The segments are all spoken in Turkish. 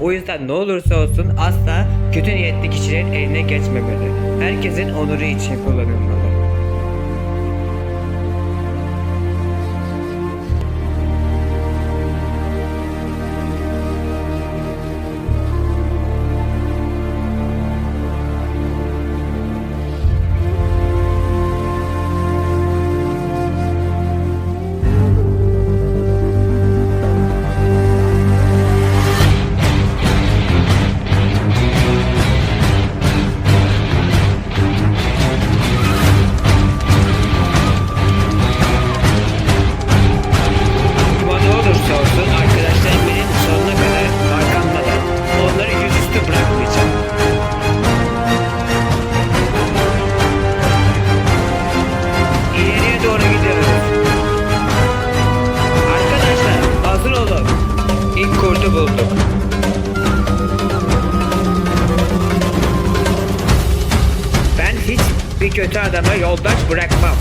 O yüzden ne olursa olsun asla kötü niyetli kişilerin eline geçmemeli. Herkesin onuru için kullanılmalı. Kötü adama yoldaş bırakmam.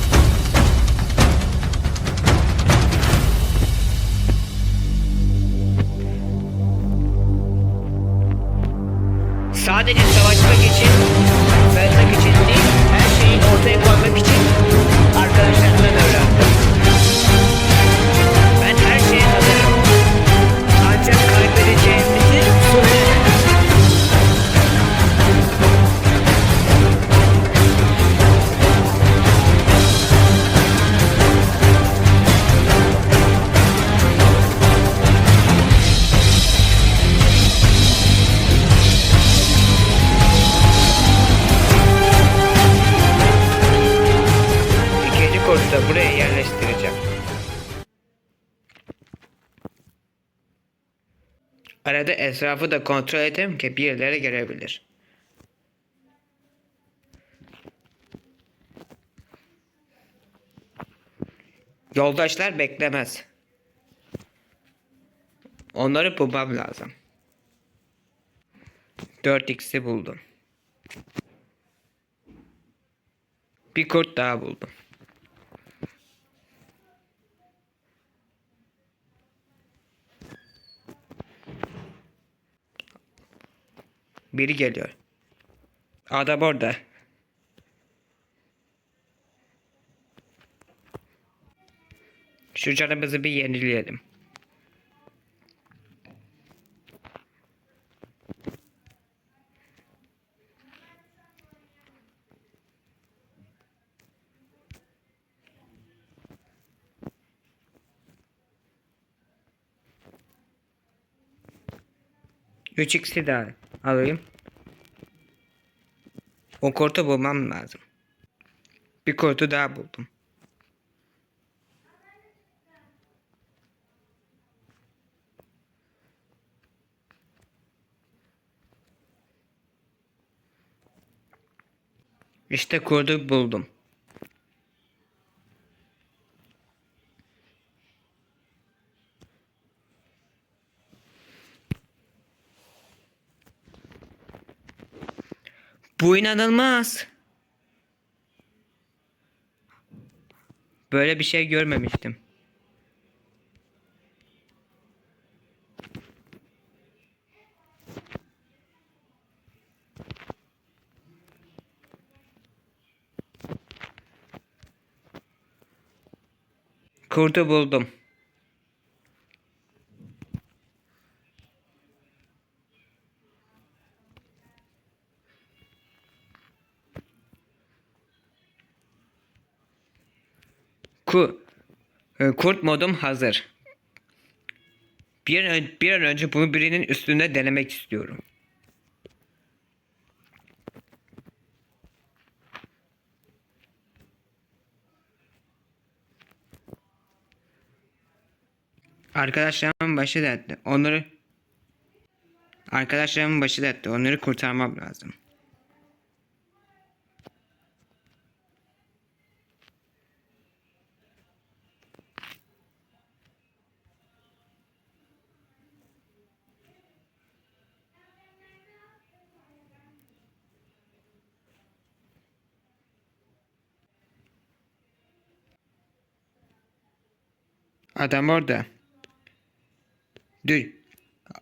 Sadece savaşmak için, Arada etrafı da kontrol edeyim ki birileri gelebilir. Yoldaşlar beklemez. Onları bulmam lazım. 4x'i buldum. Bir kurt daha buldum. Biri geliyor. Adam orada. Şu canımızı bir yenileyelim. Üç x'i daha alayım. O kurtu bulmam lazım. Bir kurtu daha buldum. İşte kurdu buldum. Bu inanılmaz. Böyle bir şey görmemiştim. Kurdu buldum. Ku e, kurt modum hazır. Bir an, bir an önce bunu birinin üstünde denemek istiyorum. Arkadaşlarımın başı dertte. Onları Arkadaşlarımın başı dertte. Onları kurtarmam lazım. Adam orada. Dur.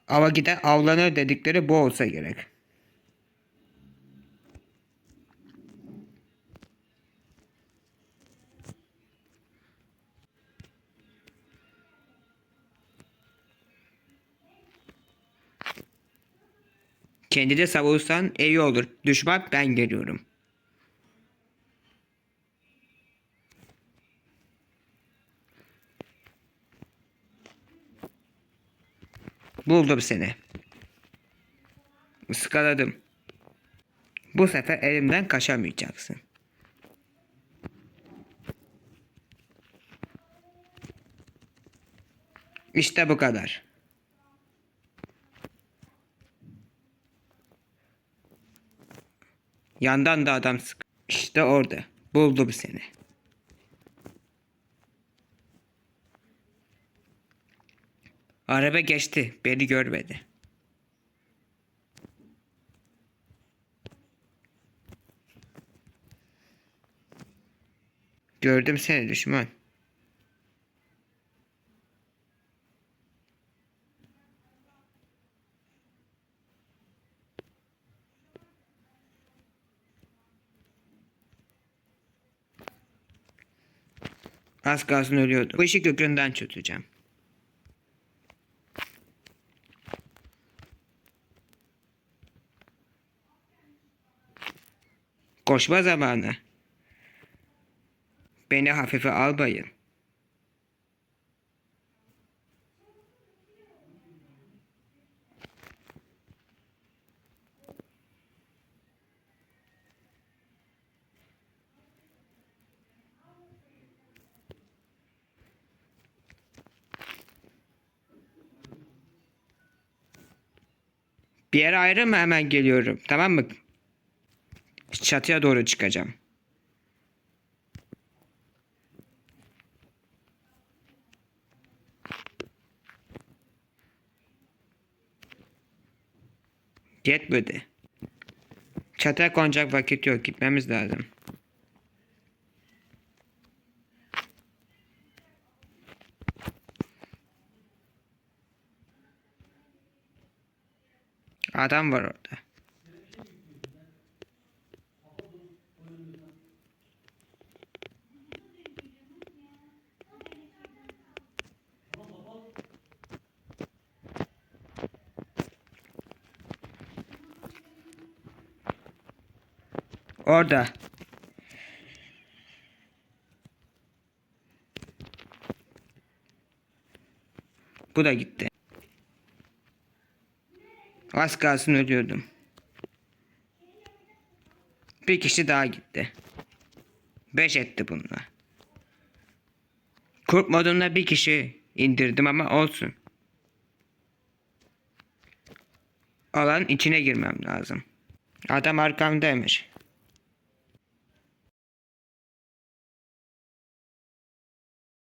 ava gider avlanır dedikleri bu olsa gerek. Kendini savursan iyi olur. Düşman ben geliyorum. Buldum seni. Iskaladım. Bu sefer elimden kaçamayacaksın. İşte bu kadar. Yandan da adam sık. İşte orada. Buldum seni. Araba geçti. Beni görmedi. Gördüm seni düşman. Az kalsın ölüyordu. Bu işi kökünden çözeceğim. Koşma zamanı. Beni hafife almayın. Bir yere ayrılma hemen geliyorum. Tamam mı? Çatıya doğru çıkacağım. Yetmedi. Çatıya konacak vakit yok. Gitmemiz lazım. Adam var orada. Orada. Bu da gitti. Az kalsın ölüyordum. Bir kişi daha gitti. Beş etti bunlar. Kurt modunda bir kişi indirdim ama olsun. Alan içine girmem lazım. Adam arkamdaymış.